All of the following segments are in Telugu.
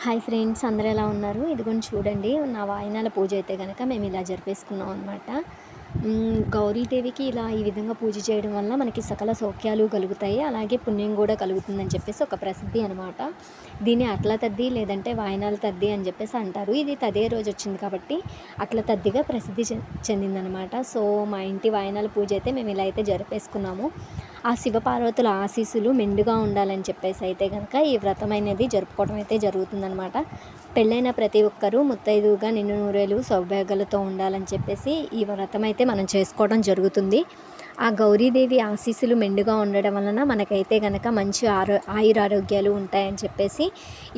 హాయ్ ఫ్రెండ్స్ అందరూ ఎలా ఉన్నారు? ఇదిగోండి చూడండి నా వాయినాల పూజ అయితే కనుక మేము ఇలా జరిపేసుకున్నాం అనమాట గౌరీదేవికి ఇలా ఈ విధంగా పూజ చేయడం వల్ల మనకి సకల సౌఖ్యాలు కలుగుతాయి. అలాగే పుణ్యం కూడా కలుగుతుందని చెప్పేసి ఒక ప్రసిద్ధి అనమాట దీన్ని అట్ల తద్ది లేదంటే వాయనాల తద్ది అని చెప్పేసి అంటారు. ఇది తదే రోజు వచ్చింది కాబట్టి అట్ల తద్దిగా ప్రసిద్ధి చె- చెందిందనమాట సో మా ఇంటి వాయనాల పూజ అయితే మేము ఇలా అయితే జరిపేసుకున్నాము. ఆ శివపార్వతుల ఆశీస్సులు మెండుగా ఉండాలని చెప్పేసి అయితే కనుక ఈ వ్రతం అనేది జరుపుకోవడం అయితే జరుగుతుందనమాట పెళ్ళైన ప్రతి ఒక్కరూ ముత్తైదుగా నిన్ను నూరేలు సౌభాగ్యాలతో ఉండాలని చెప్పేసి ఈ వ్రతం అయితే మనం చేసుకోవడం జరుగుతుంది. ఆ గౌరీదేవి ఆశీస్సులు మెండుగా ఉండడం వలన మనకైతే కనుక మంచి ఆరో ఆయురారోగ్యాలు ఉంటాయని చెప్పేసి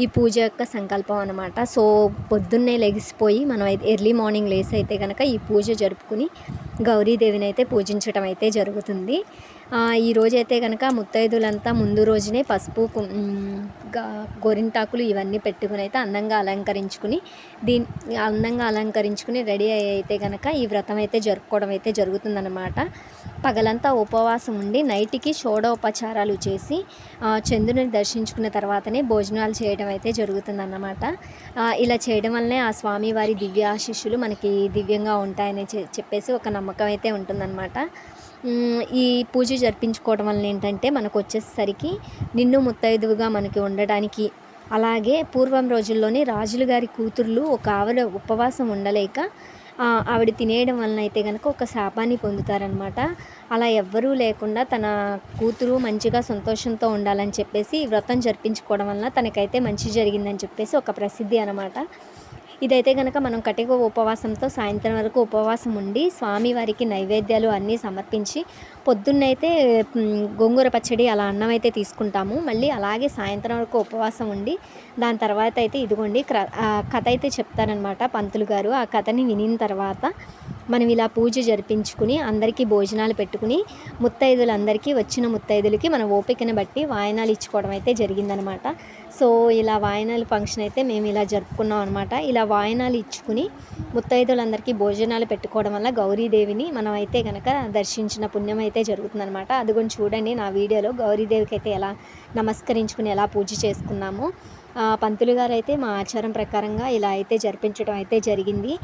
ఈ పూజ యొక్క సంకల్పం అనమాట సో పొద్దున్నే లెగిసిపోయి మనం అయితే ఎర్లీ మార్నింగ్ లేసి అయితే కనుక ఈ పూజ జరుపుకుని గౌరీదేవిని అయితే పూజించడం అయితే జరుగుతుంది. ఆ, ఈ అయితే కనుక ముత్తైదులంతా ముందు రోజునే పసుపు గోరింటాకులు ఇవన్నీ పెట్టుకుని అయితే అందంగా అలంకరించుకుని దీని అందంగా అలంకరించుకుని రెడీ అయితే కనుక ఈ వ్రతం అయితే జరుపుకోవడం అయితే జరుగుతుందన్నమాట. పగలంతా ఉపవాసం ఉండి నైట్కి షోడోపచారాలు చేసి చంద్రుని దర్శించుకున్న తర్వాతనే భోజనాలు చేయడం అయితే జరుగుతుందన్నమాట. ఇలా చేయడం వల్లనే ఆ స్వామివారి దివ్య ఆశీస్సులు మనకి దివ్యంగా ఉంటాయని చెప్పేసి ఒక నమ్మకం అయితే ఉంటుందన్నమాట. ఈ పూజ జరిపించుకోవడం వల్ల ఏంటంటే మనకు వచ్చేసరికి నిన్ను ముత్తైదువుగా మనకి ఉండడానికి అలాగే పూర్వం రోజుల్లోనే రాజుల గారి కూతుర్లు ఒక ఆవిడ ఉపవాసం ఉండలేక ఆవిడ తినేయడం వలన అయితే కనుక ఒక శాపాన్ని పొందుతారనమాట అలా ఎవ్వరూ లేకుండా తన కూతురు మంచిగా సంతోషంతో ఉండాలని చెప్పేసి ఈ వ్రతం జరిపించుకోవడం వలన తనకైతే మంచి జరిగిందని చెప్పేసి ఒక ప్రసిద్ధి అనమాట ఇదైతే కనుక మనం కటిక ఉపవాసంతో సాయంత్రం వరకు ఉపవాసం ఉండి స్వామివారికి నైవేద్యాలు అన్నీ సమర్పించి పొద్దున్నైతే గోంగూర పచ్చడి అలా అన్నం అయితే తీసుకుంటాము. మళ్ళీ అలాగే సాయంత్రం వరకు ఉపవాసం ఉండి దాని తర్వాత అయితే ఇదిగోండి క్ర కథ అయితే చెప్తారనమాట పంతులు గారు. ఆ కథని వినిన తర్వాత మనం ఇలా పూజ జరిపించుకుని అందరికీ భోజనాలు పెట్టుకుని ముత్తైదులందరికీ వచ్చిన ముత్తైదులకి మన ఓపికను బట్టి వాయనాలు ఇచ్చుకోవడం అయితే జరిగిందనమాట. సో ఇలా వాయనాలు ఫంక్షన్ అయితే మేము ఇలా జరుపుకున్నాం అనమాట. ఇలా వాయనాలు ఇచ్చుకుని ముత్తైదులందరికీ భోజనాలు పెట్టుకోవడం వల్ల గౌరీదేవిని మనం అయితే కనుక దర్శించిన పుణ్యం అయితే జరుగుతుందనమాట. కూడా చూడండి నా వీడియోలో గౌరీదేవికి అయితే ఎలా నమస్కరించుకుని ఎలా పూజ చేసుకున్నామో. పంతులు గారు అయితే మా ఆచారం ప్రకారంగా ఇలా అయితే జరిపించడం అయితే జరిగింది.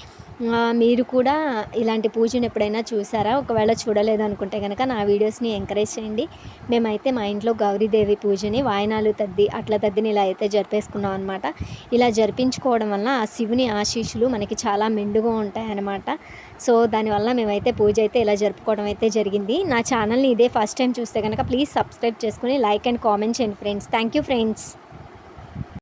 మీరు కూడా ఇలాంటి పూజను ఎప్పుడైనా చూసారా? ఒకవేళ చూడలేదు అనుకుంటే కనుక నా వీడియోస్ని ఎంకరేజ్ చేయండి. మేమైతే మా ఇంట్లో గౌరీదేవి పూజని వాయనాలు తద్ది అట్ల తద్దిని ఇలా అయితే జరిపేసుకున్నాం అనమాట ఇలా జరిపించుకోవడం వల్ల ఆ శివుని ఆశీస్సులు మనకి చాలా మెండుగా ఉంటాయి అన్నమాట సో దానివల్ల మేమైతే పూజ అయితే ఇలా జరుపుకోవడం అయితే జరిగింది. నా ఛానల్ని ఇదే ఫస్ట్ టైం చూస్తే కనుక ప్లీజ్ సబ్స్క్రైబ్ చేసుకుని లైక్ అండ్ కామెంట్ చేయండి ఫ్రెండ్స్. Thank you friends.